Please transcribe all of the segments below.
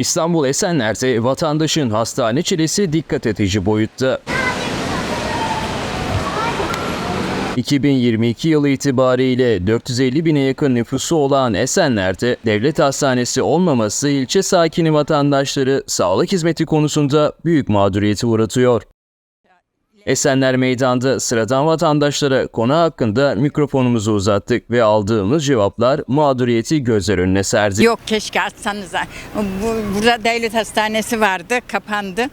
İstanbul Esenler'de vatandaşın hastane çilesi dikkat edici boyutta. 2022 yılı itibariyle 450 bine yakın nüfusu olan Esenler'de devlet hastanesi olmaması ilçe sakini vatandaşları sağlık hizmeti konusunda büyük mağduriyeti uğratıyor. Esenler Meydan'da sıradan vatandaşlara konu hakkında mikrofonumuzu uzattık ve aldığımız cevaplar mağduriyeti gözler önüne serdi. Yok keşke açsanıza. Bu, burada devlet hastanesi vardı, kapandı.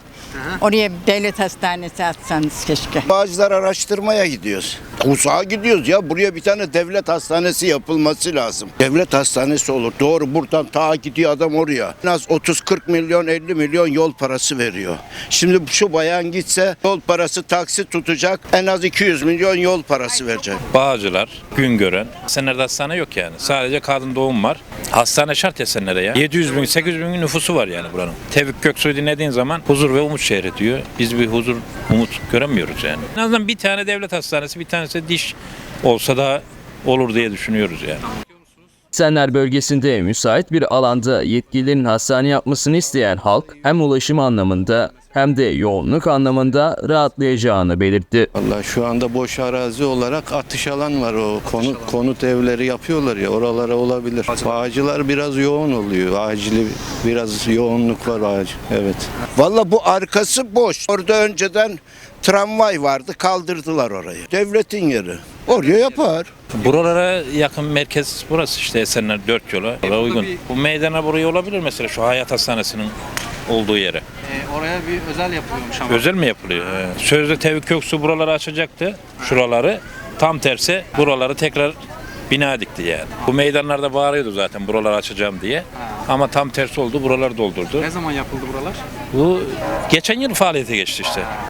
Oraya devlet hastanesi açsanız keşke. Bağcılar araştırmaya gidiyoruz. Uzağa gidiyoruz ya. Buraya bir tane devlet hastanesi yapılması lazım. Devlet hastanesi olur. Doğru buradan ta gidiyor adam oraya. En az 30-40 milyon 50 milyon yol parası veriyor. Şimdi şu bayan gitse yol parası taksi tutacak. En az 200 milyon yol parası verecek. Bağcılar, Güngören. Esenler'de hastane yok yani. Sadece kadın doğum var. Hastane şart Esenler'e ya. 700 bin, 800 bin nüfusu var yani buranın. Tevfik Göksu'yu dinlediğin zaman huzur ve umut şehri diyor. Biz bir huzur, umut göremiyoruz yani. En azından bir tane devlet hastanesi, bir tanesi diş olsa da olur diye düşünüyoruz yani. Esenler bölgesinde müsait bir alanda yetkililerin hastane yapmasını isteyen halk hem ulaşım anlamında hem de yoğunluk anlamında rahatlayacağını belirtti. Valla şu anda boş arazi olarak atış alan var o konut konut evleri yapıyorlar ya oralara olabilir. Bağcılar biraz yoğun oluyor. Acili biraz yoğunluk var acil. Evet. Valla bu arkası boş. Orada önceden tramvay vardı kaldırdılar orayı. Devletin yeri. Oraya yapar. Buralara yakın merkez burası işte Esenler 4 yola Oraya uygun. Bu meydana buraya olabilir mesela şu Hayat Hastanesi'nin olduğu yere. Ee, oraya bir özel yapılıyormuş ama. Özel mi yapılıyor? He. Sözde Tevfik Göksu buraları açacaktı. Şuraları. Tam tersi buraları tekrar bina dikti yani. Bu meydanlarda bağırıyordu zaten buraları açacağım diye. Ama tam tersi oldu buraları doldurdu. Ne zaman yapıldı buralar? Bu geçen yıl faaliyete geçti işte.